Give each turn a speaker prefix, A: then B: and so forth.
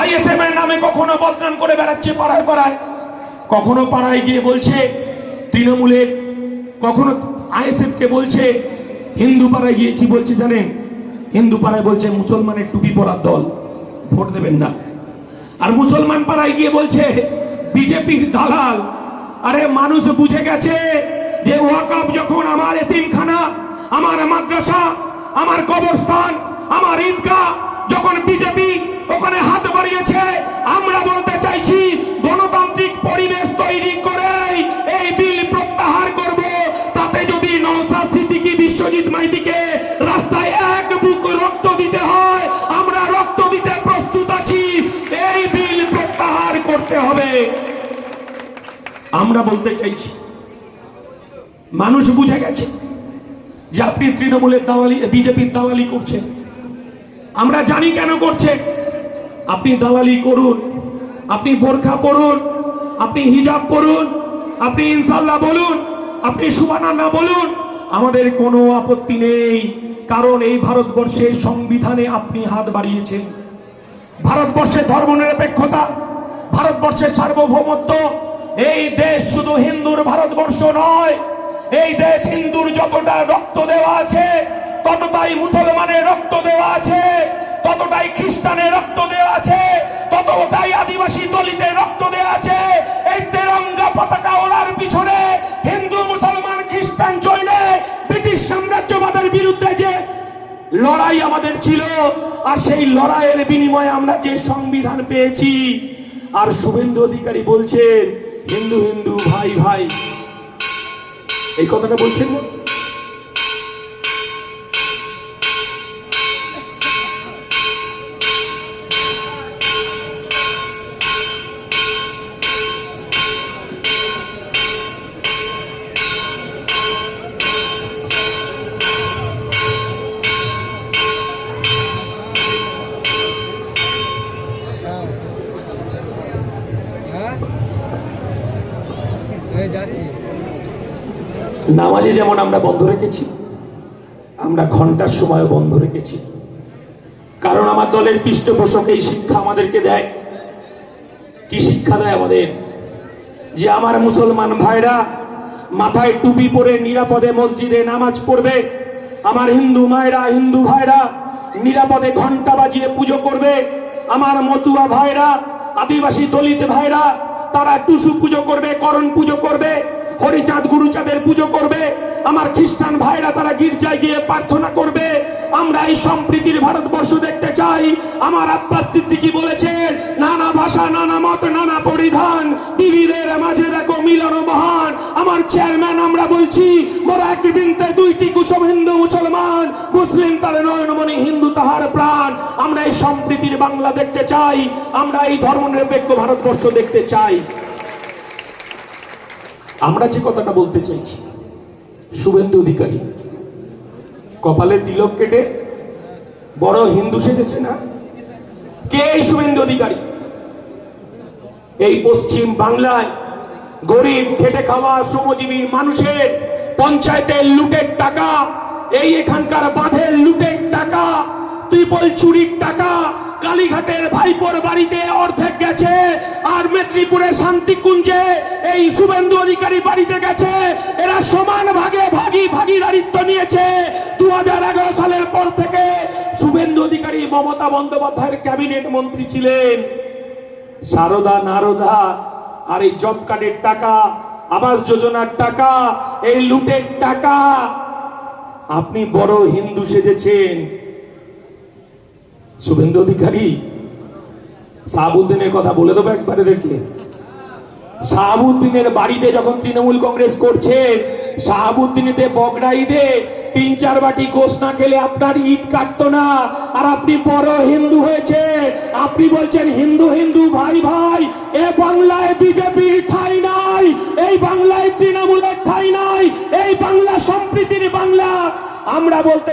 A: ISM এর নামে কখনো বদনাম করে বেড়াচ্ছে পাড়ায় পাড়ায়। কখনো পাড়ায় গিয়ে বলছে তৃণমূলের কখনো আইএসএফ কে বলছে, হিন্দু পাড়ায় গিয়ে কি বলছে জানেন? হিন্দু পাড়ায় বলছে, মুসলমানের টুপি পরার দল। ভোট দেবেন না। আর মুসলমান পাড়ায় গিয়ে বলছে, বিজেপির দালাল। আরে মানুষ বুঝে গেছে যে ওয়াকাব যখন আমার এতিমখানা, আমার মাদ্রাসা, আমার কবরস্থান, আমার ঈদগাহ, যখন বিজেপি ওখানে হাত বাড়িয়েছে। আমরা বলতে চাইছি, গণতান্ত্রিক পরিবেশ তৈরি করে এই বিল প্রত্যাহার করব। তাতে যদি নওশাদ সিদ্দিকী, বিশ্বজিৎ মাইতিকে রাস্তায় এক বুক রক্ত দিতে হয়, আমরা রক্ত দিতে প্রস্তুত আছি। এই বিল প্রত্যাহার করতে হবে। আমরা বলতে চাইছি, মানুষ বুঝে গেছে যে আপনি তৃণমূলের দালালি বিজেপির দালালি করছেন। আমরা জানি কেন করছে আপনি দালালি করুন, আপনি বোরখা পরুন, আপনি হিজাব পরুন, আপনি ইনশাল্লাহ বলুন, আপনি সুবানান্না বলুন, আমাদের কোনো আপত্তি নেই। কারণ এই ভারতবর্ষের সংবিধানে আপনি হাত বাড়িয়েছেন। ভারতবর্ষের ধর্মনিরপেক্ষতা, ভারতবর্ষের সার্বভৌমত্ব, এই দেশ শুধু হিন্দুর ভারতবর্ষ নয়, এই দেশ হিন্দুর যতটা রক্ত দেওয়া আছে, ততটাই মুসলমানের রক্ত দেওয়া আছে। ততটাই আদিবাসী দলিতে রক্ত দেওয়া আছে। এই তেরঙ্গা পতাকা ওড়ার পিছনে হিন্দু, মুসলমান, খ্রিস্টান জৈনে ব্রিটিশ সাম্রাজ্যবাদের বিরুদ্ধে যে লড়াই আমাদের ছিল, আর সেই লড়াইয়ের বিনিময়ে আমরা যে সংবিধান পেয়েছি, আর শুভেন্দু অধিকারী বলছেন, হিন্দু হিন্দু, ভাই ভাই। এই কথাটা বলছেন না? নামাজে যেমন আমরা বন্ধ রেখেছি, আমরা ঘণ্টার সময় বন্ধ রেখেছি। কারণ আমার দলের পৃষ্ঠপোষক এই শিক্ষা আমাদেরকে দেয়। কি শিক্ষা দেয় আমাদের? যে আমার মুসলমান ভাইরা মাথায় টুপি পরে নিরাপদে মসজিদে নামাজ পড়বে, আমার হিন্দু মায়েরা, হিন্দু ভাইরা নিরাপদে ঘণ্টা বাজিয়ে পুজো করবে, আমার মতুয়া ভাইরা, আদিবাসী দলিত ভাইরা তারা টুসু পুজো করবে, করণ পুজো করবে, হরিচাঁদ গুরুচাঁদের পুজো করবে, আমার খ্রিস্টান ভাইরা তারা গির্জায় গিয়ে প্রার্থনা করবে। আমরা এই সম্প্রীতির ভারতবর্ষ দেখতে চাই। আমার আব্বাস সিদ্দিকি বলেছেন, নানা ভাষা, নানা মত, নানা পরিধান, বিবিধের আমার চেয়ারম্যান আমরা বলছি মোরা এক বিনতে দুইটি কুসুম হিন্দু মুসলমান, মুসলিম তার নয়নমণি হিন্দু তাহার প্রাণ। আমরা এই সম্প্রীতির বাংলা দেখতে চাই, আমরা এই ধর্মনিরপেক্ষ ভারতবর্ষ দেখতে চাই। আমরা যে কথাটা বলতে চাইছি, শুভেন্দু অধিকারী, কপালে তিলক কেটে বড় হিন্দু সেজেছে না? কে এই শুভেন্দু অধিকারী? এই পশ্চিম বাংলায় গরিব, খেটে খাওয়া, শ্রমজীবী মানুষের পঞ্চায়েতের লুটের টাকা, এই এখানকার বাঁধের লুটের টাকা, ত্রিপল চুরির টাকা, কালীঘাটের ভাইপোর বাড়িতে অর্ধেক গেছে, আর মেদিনীপুরের শান্তিকুঞ্জে এই শুভেন্দু অধিকারী বাড়িতে গেছে, এরা সমান ভাগে ভাগি ভাগিদারিত্ব নিয়েছে। দু হাজার এগারো সালের পর থেকে শুভেন্দু অধিকারী মমতা বন্দ্যোপাধ্যায়ের ক্যাবিনেট মন্ত্রী ছিলেন। সারদা নারদা আর এই জব কার্ডের টাকা, আবাস যোজনার টাকা, এই লুটের টাকা, আপনি বড় হিন্দু সেজেছেন। শুভেন্দু অধিকারী, শাহাবুদ্দিনের কথা বলে দেবো একবার এদেরকে। শাহাবুদ্দিনের বাড়িতে যখন তৃণমূল কংগ্রেস করছে, শাহাবুদ্দিনেতে বগড়া ঈদে তিন চার বাটি গোস না খেলে আপনার ঈদ কাটতো না। আর আপনি বড় হিন্দু হয়েছে, আপনি বলছেন হিন্দু হিন্দু ভাই বিজেপির ঠাই নাই এই বাংলায় তৃণমূলের ঠাই নাই এই বাংলা সম্প্রীতির বাংলা। আমরা বলতে